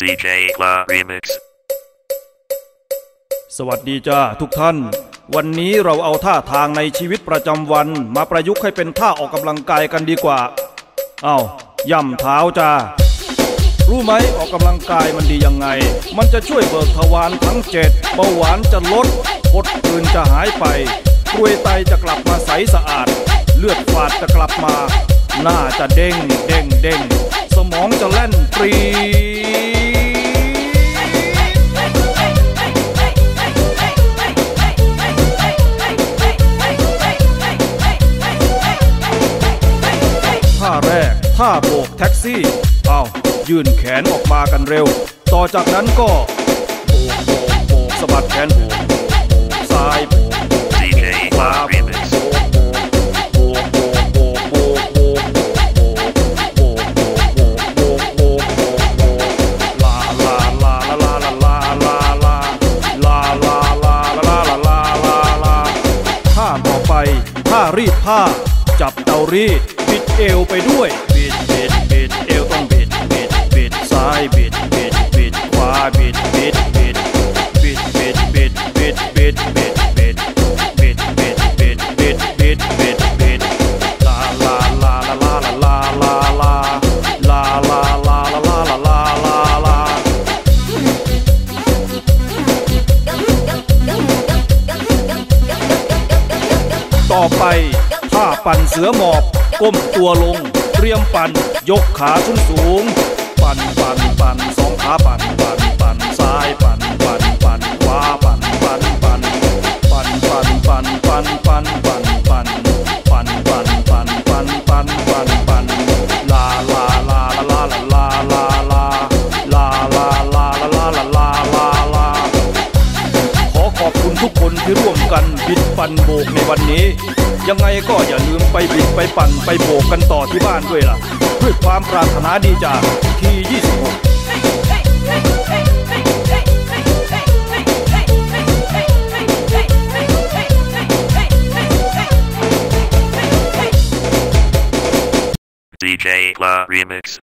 DJ La Remix. สวัสดีจ้าทุกท่าน วันนี้เราเอาท่าทางในชีวิตประจำวัน มาประยุกต์ให้เป็นท่าออกกำลังกายกันดีกว่า เอา้าย่ำเท้าจ้า รู้ไหมออกกำลังกายมันดียังไง มันจะช่วยเบิกทวารทั้งเจ็ดเบาหวานจะลดกดอื่นจะหายไปกรวยไตจะกลับมาใสสะอาด เลือดฝาดจะกลับมา หน้าจะเด้งเด้งเด้งสมองจะแล่นปรี ท่าโบกแท็กซี่เอายื่นแขนออกมากันเร็ว ต่อจากนั้นก็โบกโบกโบกสะบัดแขนโบกโบกโบกซ้ายโบกโบก DJ La Remix. โบกโบกโบกโบกโบกโบกโบกโบกโบกโบกโบกโบกโบกโบกลาลาลาลาลาลาลาลาลาลาลาลาลาลาลาลาลาลาท่าต่อไปท่ารีดผ้า จับเตารีดบิดเอวไปด้วย บิดบิดบิดเอวต้องบิดบิดบิดซ้ายบิดบิดบิดขวาบิดบิดบิดบิดบิดบิดบิดบิดบิดบิดบิดบิดบิดบิดบิดบิดบิดลาลาลาลาลาลาลาลาลาลาลาลาลาลาลาลาต่อไปท่าปั่นเสือหมอบก้มตัวลง เตรียมปั่น ยกขาสูงสูง ปั่นปั่นปั่นสองขาปั่นปั่นปั่น ทุกคนที่ร่วมกันบิดปั่นโบกในวันนี้ ยังไงก็อย่าลืมไปบิดไปปั่นไปโบกกันต่อที่บ้านด้วยล่ะด้วยความปรารถนาดีจากที 26 DJ La Remix.